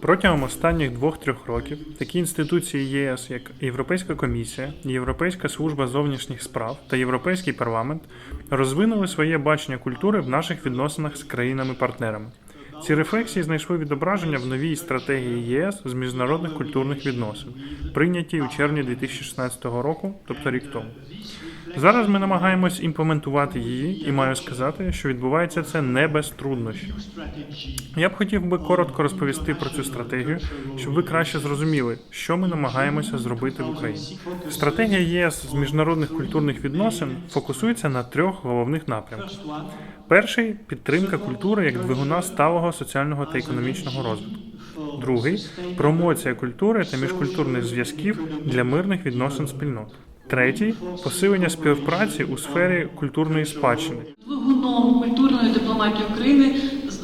Протягом останніх двох-трьох років такі інституції ЄС, як Європейська комісія, Європейська служба зовнішніх справ та Європейський парламент, розвинули своє бачення культури в наших відносинах з країнами-партнерами. Ці рефлексії знайшли відображення в новій стратегії ЄС з міжнародних культурних відносин, прийнятій у червні 2016 року, тобто рік тому. Зараз ми намагаємось імплементувати її, і маю сказати, що відбувається це не без труднощів. Я б хотів би коротко розповісти про цю стратегію, щоб ви краще зрозуміли, що ми намагаємося зробити в Україні. Стратегія єС з міжнародних культурних відносин фокусується на трьох головних напрямках. Перший підтримка культури як двигуна сталого соціального та економічного розвитку. Другий промоція культури та міжкультурних зв'язків для мирних відносин спільнот. Третій посилення співпраці у сфері культурної спадщини. Двигуном культурної дипломатії України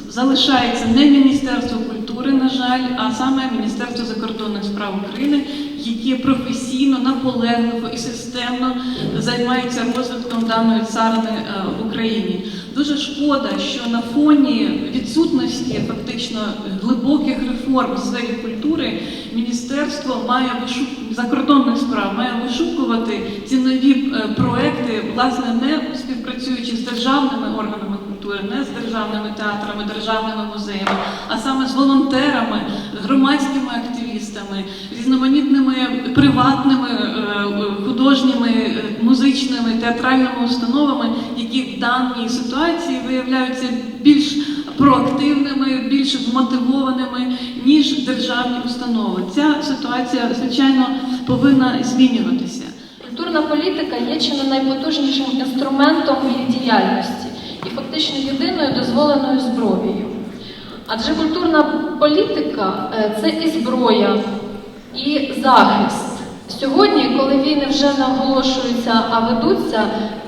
залишається не Міністерство культури, на жаль, а саме Міністерство закордонних справ України, яке професійно, наполегливо і системно займається розвитком даної царини е, в Україні. Дуже шкода, що на фоні відсутності фактично глибоких реформ в сфері культури міністерство має вишу... закордонних справ має вишукувати ці нові е, проекти, власне, не співпрацюючи з державними органами культури, не з державними театрами, державними музеями, а саме з волонтерами, громадськими активістами, різноманітними приватними е, художніми, е, музичними, театральними установами, які в даній ситуації виявляються більш проактивними, більш вмотивованими, ніж державні установи. Ця ситуація, звичайно, повинна змінюватися. Культурна політика є чи не найпотужнішим інструментом її діяльності і фактично єдиною дозволеною зброєю. Адже культурна політика е, це і зброя, і захист. Сьогодні, коли війни вже не оголошуються, а ведуться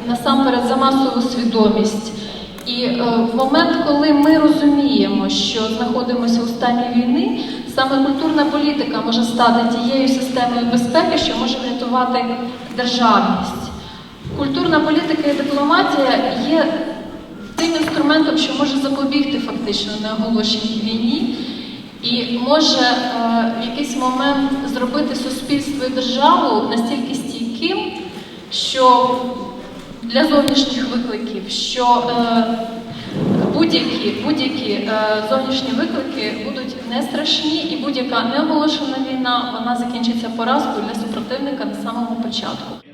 насамперед за масову свідомість. І е, в момент, коли ми розуміємо, що знаходимося у стані війни, саме культурна політика може стати тією системою безпеки, що може врятувати державність. Культурна політика і дипломатія є тим інструментом, що може запобігти фактично неоголошеній війні, і може е, в якийсь момент зробити суспільство і державу настільки стійким, що для зовнішніх викликів, що е, будь-які будь-які е, зовнішні виклики будуть не страшні, і будь-яка неоголошена війна вона закінчиться поразкою для супротивника на самому початку.